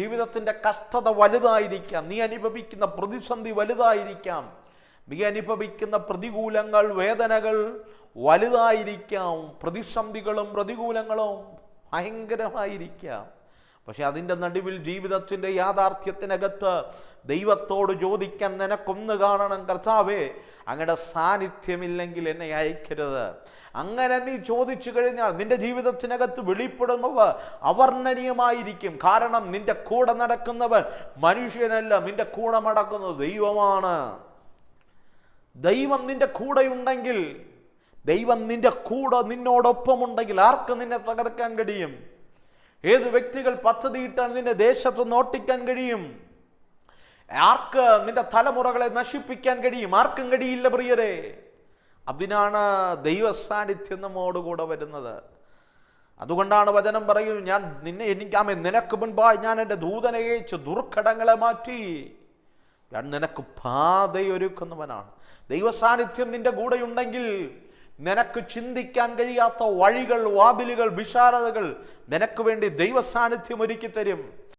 ജീവിതത്തിന്റെ കഷ്ടത വലുതായിരിക്കാം. നീ അനുഭവിക്കുന്ന പ്രതിസന്ധി വലുതായിരിക്കാം. നീ അനുഭവിക്കുന്ന പ്രതികൂലങ്ങൾ വേദനകൾ വലുതായിരിക്കാം. പ്രതിസന്ധികളും പ്രതികൂലങ്ങളും ഭയങ്കരമായിരിക്കാം. പക്ഷെ അതിന്റെ നടുവിൽ ജീവിതത്തിന്റെ യാഥാർത്ഥ്യത്തിനകത്ത് ദൈവത്തോട് ചോദിക്കാൻ നിനക്കൊന്ന് കാണണം കർത്താവേ അങ്ങയുടെ സാന്നിധ്യമില്ലെങ്കിൽ എന്നെ അയക്കരുത്. അങ്ങനെ നീ ചോദിച്ചു കഴിഞ്ഞാൽ നിന്റെ ജീവിതത്തിനകത്ത് വെളിപ്പെടുന്നവ അവർണനീയമായിരിക്കും. കാരണം നിന്റെ കൂടെ നടക്കുന്നവൻ മനുഷ്യനല്ല നിന്റെ കൂടെ നടക്കുന്നത് ദൈവമാണ്. ദൈവം നിന്റെ കൂടെയുണ്ടെങ്കിൽ ദൈവം നിന്റെ കൂടെ നിന്നോടൊപ്പമുണ്ടെങ്കിൽ ആർക്ക് നിന്നെ തകർക്കാൻ കഴിയും? ഏത് വ്യക്തികൾ പദ്ധതിയിട്ടാണ് നിന്റെ ദേശത്ത് നോട്ടിക്കാൻ കഴിയും? ആർക്ക് നിന്റെ തലമുറകളെ നശിപ്പിക്കാൻ കഴിയും? ആർക്കും കഴിയില്ല പ്രിയരെ. അതിനാണ് ദൈവ സാന്നിധ്യം നമ്മോടുകൂടെ വരുന്നത്. അതുകൊണ്ടാണ് വചനം പറയും ഞാൻ നിന്നെ എനിക്കാമേ നിനക്ക് മുൻപായി ഞാൻ എന്റെ ദൂതനെ അയച്ച് ദുർഘടങ്ങളെ മാറ്റി. ഞാൻ നിനക്ക് പാതയൊരുക്കുന്നവനാണ്. ദൈവസാന്നിധ്യം നിന്റെ കൂടെയുണ്ടെങ്കിൽ നിനക്ക് ചിന്തിക്കാൻ കഴിയാത്ത വഴികൾ വാതിലുകൾ വിശാലതകൾ നിനക്ക് വേണ്ടി ദൈവസാന്നിധ്യം ഒരുക്കി തരും